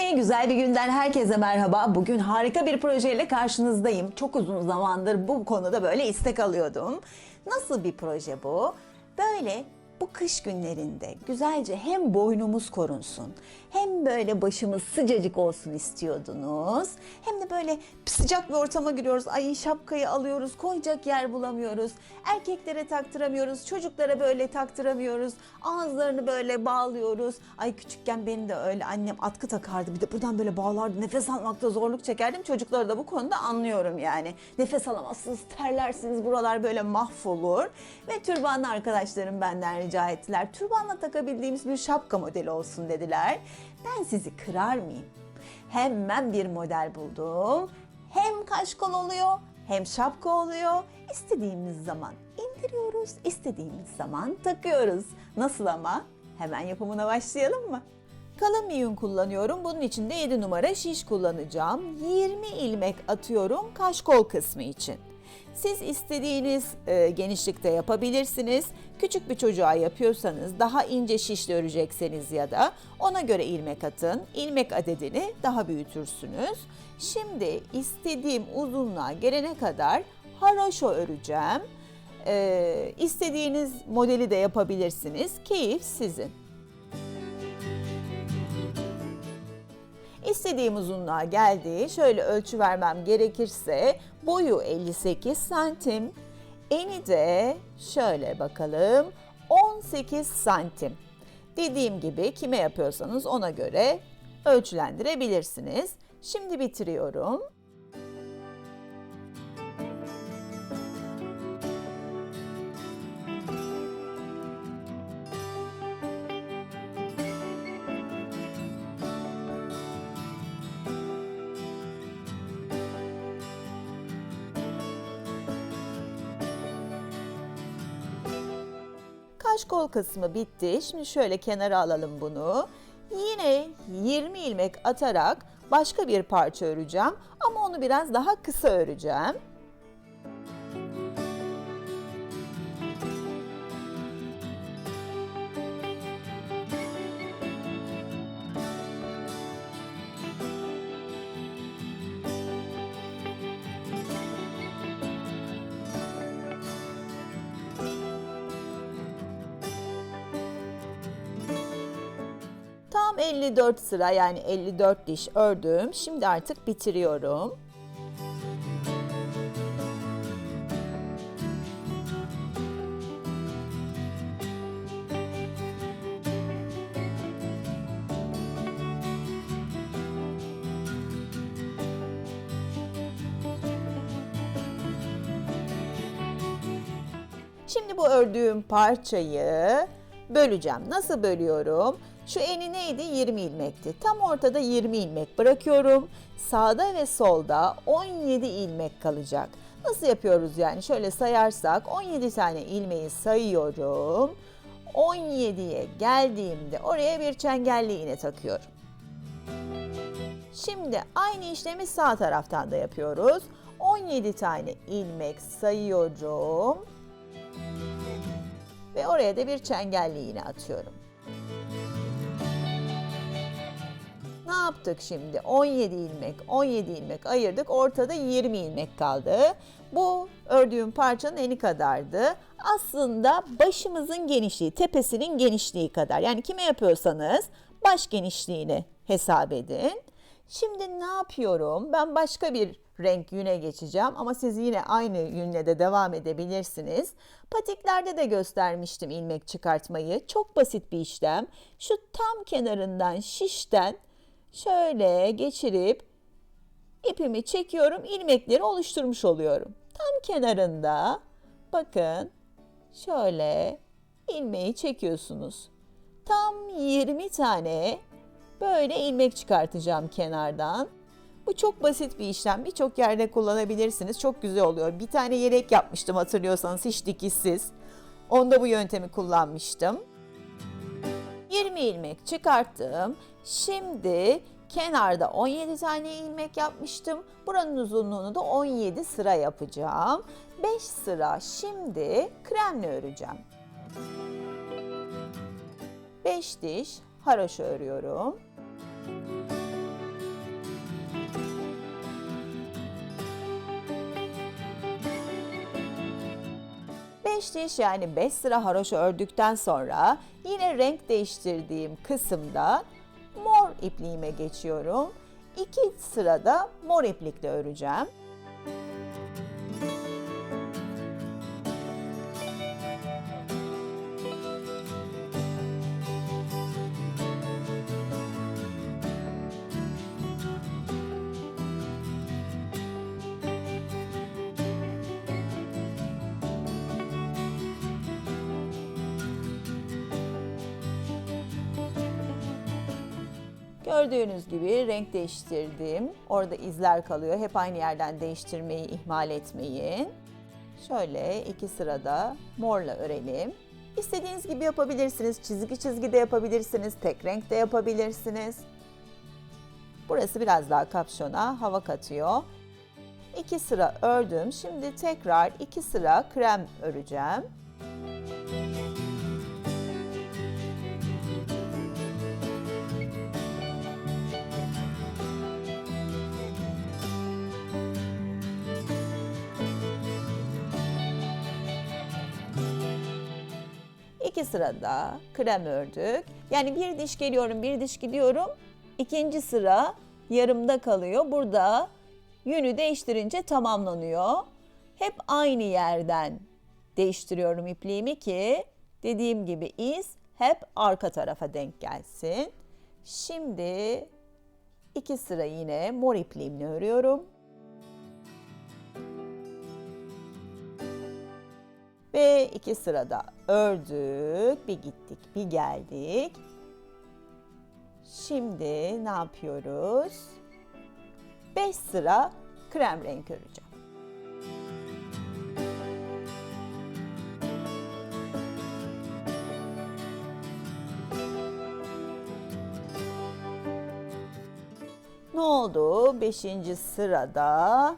güzel bir günden herkese merhaba. Bugün harika bir projeyle karşınızdayım. Çok uzun zamandır bu konuda böyle istek alıyordum. Nasıl bir proje bu? Böyle bu kış günlerinde güzelce hem boynumuz korunsun hem böyle başımız sıcacık olsun istiyordunuz. Hem de böyle sıcak bir ortama giriyoruz. Ay şapkayı alıyoruz, koyacak yer bulamıyoruz. Erkeklere taktıramıyoruz, çocuklara böyle taktıramıyoruz. Ağızlarını böyle bağlıyoruz. Ay küçükken benim de öyle annem atkı takardı. Bir de buradan böyle bağlardı. Nefes almakta zorluk çekerdim. Çocukları da bu konuda anlıyorum yani. Nefes alamazsınız, terlersiniz. Buralar böyle mahvolur. Ve türbanlı arkadaşlarım benden rica ettiler. Türbanla takabildiğimiz bir şapka modeli olsun dediler. Ben sizi kırar mıyım? Hemen bir model buldum. Hem kaşkol oluyor hem şapka oluyor. İstediğimiz zaman indiriyoruz, istediğimiz zaman takıyoruz. Nasıl ama? Hemen yapımına başlayalım mı? Kalın bir yün kullanıyorum. Bunun için de 7 numara şiş kullanacağım. 20 ilmek atıyorum kaşkol kısmı için. Siz istediğiniz e, genişlikte yapabilirsiniz. Küçük bir çocuğa yapıyorsanız daha ince şişle örecekseniz ya da ona göre ilmek atın. İlmek adedini daha büyütürsünüz. Şimdi istediğim uzunluğa gelene kadar haroşo öreceğim. E, istediğiniz modeli de yapabilirsiniz. Keyif sizin. İstediğim uzunluğa geldi. Şöyle ölçü vermem gerekirse boyu 58 santim. Eni de şöyle bakalım 18 santim. Dediğim gibi kime yapıyorsanız ona göre ölçülendirebilirsiniz. Şimdi bitiriyorum. Kaş kol kısmı bitti. Şimdi şöyle kenara alalım bunu. Yine 20 ilmek atarak başka bir parça öreceğim ama onu biraz daha kısa öreceğim. 54 sıra yani 54 diş ördüm. Şimdi artık bitiriyorum. Şimdi bu ördüğüm parçayı böleceğim. Nasıl bölüyorum? Şu eni neydi? 20 ilmekti. Tam ortada 20 ilmek bırakıyorum. Sağda ve solda 17 ilmek kalacak. Nasıl yapıyoruz yani? Şöyle sayarsak 17 tane ilmeği sayıyorum. 17'ye geldiğimde oraya bir çengelli iğne takıyorum. Şimdi aynı işlemi sağ taraftan da yapıyoruz. 17 tane ilmek sayıyorum ve oraya da bir çengelli iğne atıyorum. Ne yaptık şimdi? 17 ilmek, 17 ilmek ayırdık. Ortada 20 ilmek kaldı. Bu ördüğüm parçanın eni kadardı. Aslında başımızın genişliği, tepesinin genişliği kadar. Yani kime yapıyorsanız baş genişliğini hesap edin. Şimdi ne yapıyorum? Ben başka bir renk yüne geçeceğim ama siz yine aynı yünle de devam edebilirsiniz. Patiklerde de göstermiştim ilmek çıkartmayı. Çok basit bir işlem. Şu tam kenarından şişten şöyle geçirip ipimi çekiyorum, ilmekleri oluşturmuş oluyorum. Tam kenarında bakın şöyle ilmeği çekiyorsunuz. Tam 20 tane böyle ilmek çıkartacağım kenardan. Bu çok basit bir işlem. Birçok yerde kullanabilirsiniz. Çok güzel oluyor. Bir tane yelek yapmıştım hatırlıyorsanız hiç dikişsiz. Onda bu yöntemi kullanmıştım. 20 ilmek çıkarttım. Şimdi kenarda 17 tane ilmek yapmıştım. Buranın uzunluğunu da 17 sıra yapacağım. 5 sıra şimdi kremle öreceğim. 5 diş haroşa örüyorum. Beş diş yani 5 sıra haroşa ördükten sonra yine renk değiştirdiğim kısımda mor ipliğime geçiyorum. 2 sırada mor iplikle öreceğim. Gördüğünüz gibi renk değiştirdim. Orada izler kalıyor. Hep aynı yerden değiştirmeyi ihmal etmeyin. Şöyle iki sırada morla örelim. İstediğiniz gibi yapabilirsiniz. Çizgi çizgi de yapabilirsiniz. Tek renk de yapabilirsiniz. Burası biraz daha kapşona hava katıyor. İki sıra ördüm. Şimdi tekrar iki sıra krem öreceğim. İki sırada krem ördük. Yani bir diş geliyorum, bir diş gidiyorum. İkinci sıra yarımda kalıyor. Burada yönü değiştirince tamamlanıyor. Hep aynı yerden değiştiriyorum ipliğimi ki dediğim gibi iz hep arka tarafa denk gelsin. Şimdi iki sıra yine mor ipliğimle örüyorum. Ve iki sırada ördük. Bir gittik, bir geldik. Şimdi ne yapıyoruz? 5 sıra krem renk öreceğim. Ne oldu? 5. sırada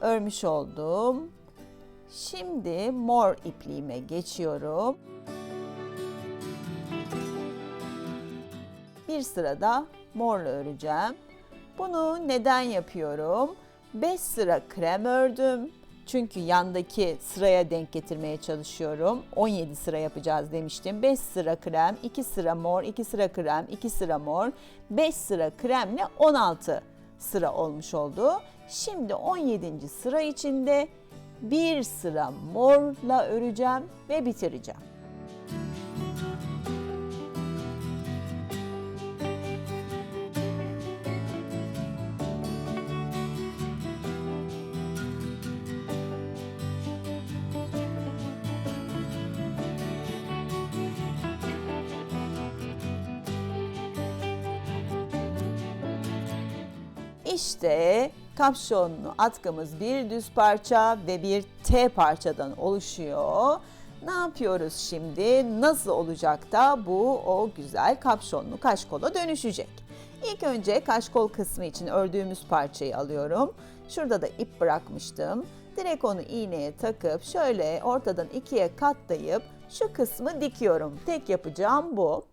örmüş oldum. Şimdi mor ipliğime geçiyorum. Bir sırada morla öreceğim. Bunu neden yapıyorum? 5 sıra krem ördüm. Çünkü yandaki sıraya denk getirmeye çalışıyorum. 17 sıra yapacağız demiştim. 5 sıra krem, 2 sıra mor, 2 sıra krem, 2 sıra mor, 5 sıra kremle 16 sıra olmuş oldu. Şimdi 17. sıra içinde bir sıra morla öreceğim ve bitireceğim. İşte kapşonlu atkımız bir düz parça ve bir T parçadan oluşuyor. Ne yapıyoruz şimdi? Nasıl olacak da bu o güzel kapşonlu kaşkola dönüşecek? İlk önce kaşkol kısmı için ördüğümüz parçayı alıyorum. Şurada da ip bırakmıştım. Direkt onu iğneye takıp şöyle ortadan ikiye katlayıp şu kısmı dikiyorum. Tek yapacağım bu.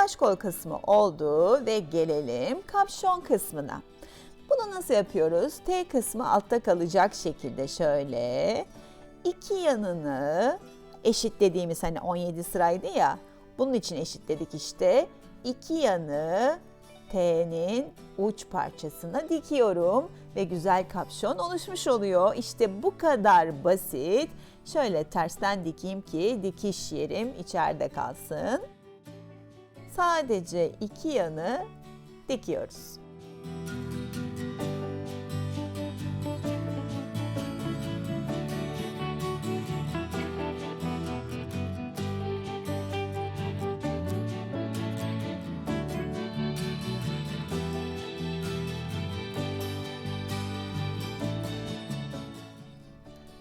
Kaş kol kısmı oldu ve gelelim kapşon kısmına. Bunu nasıl yapıyoruz? T kısmı altta kalacak şekilde şöyle iki yanını eşitlediğimiz hani 17 sıraydı ya bunun için eşitledik işte. iki yanı T'nin uç parçasına dikiyorum ve güzel kapşon oluşmuş oluyor. İşte bu kadar basit. Şöyle tersten dikeyim ki dikiş yerim içeride kalsın Sadece iki yanı dikiyoruz.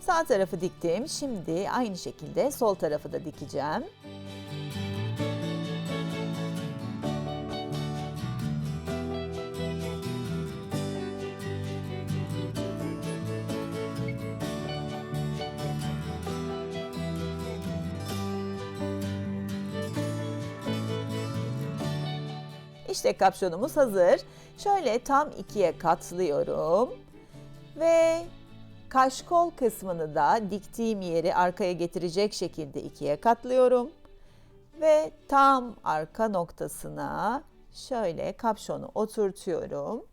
Sağ tarafı diktim. Şimdi aynı şekilde sol tarafı da dikeceğim. İşte kapşonumuz hazır. Şöyle tam ikiye katlıyorum. Ve kaşkol kısmını da diktiğim yeri arkaya getirecek şekilde ikiye katlıyorum. Ve tam arka noktasına şöyle kapşonu oturtuyorum.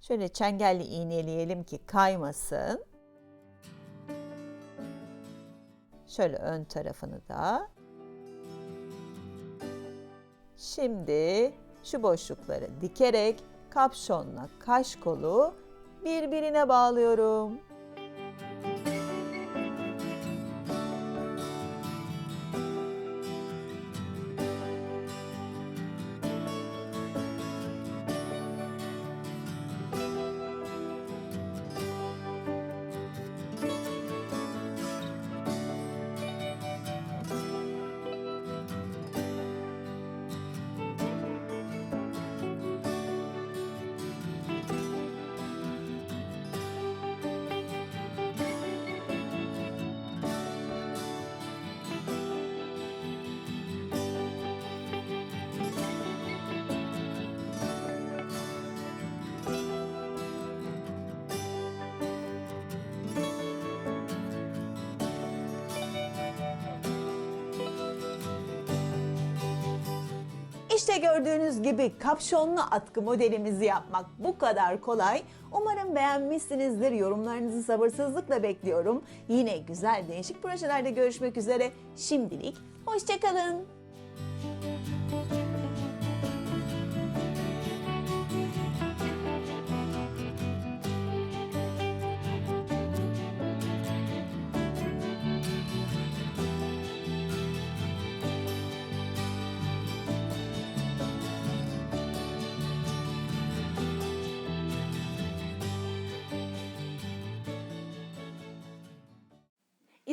Şöyle çengelli iğneleyelim ki kaymasın. Şöyle ön tarafını da. Şimdi şu boşlukları dikerek kapşonla kaş kolu birbirine bağlıyorum. İşte gördüğünüz gibi kapşonlu atkı modelimizi yapmak bu kadar kolay. Umarım beğenmişsinizdir. Yorumlarınızı sabırsızlıkla bekliyorum. Yine güzel değişik projelerde görüşmek üzere. Şimdilik hoşçakalın.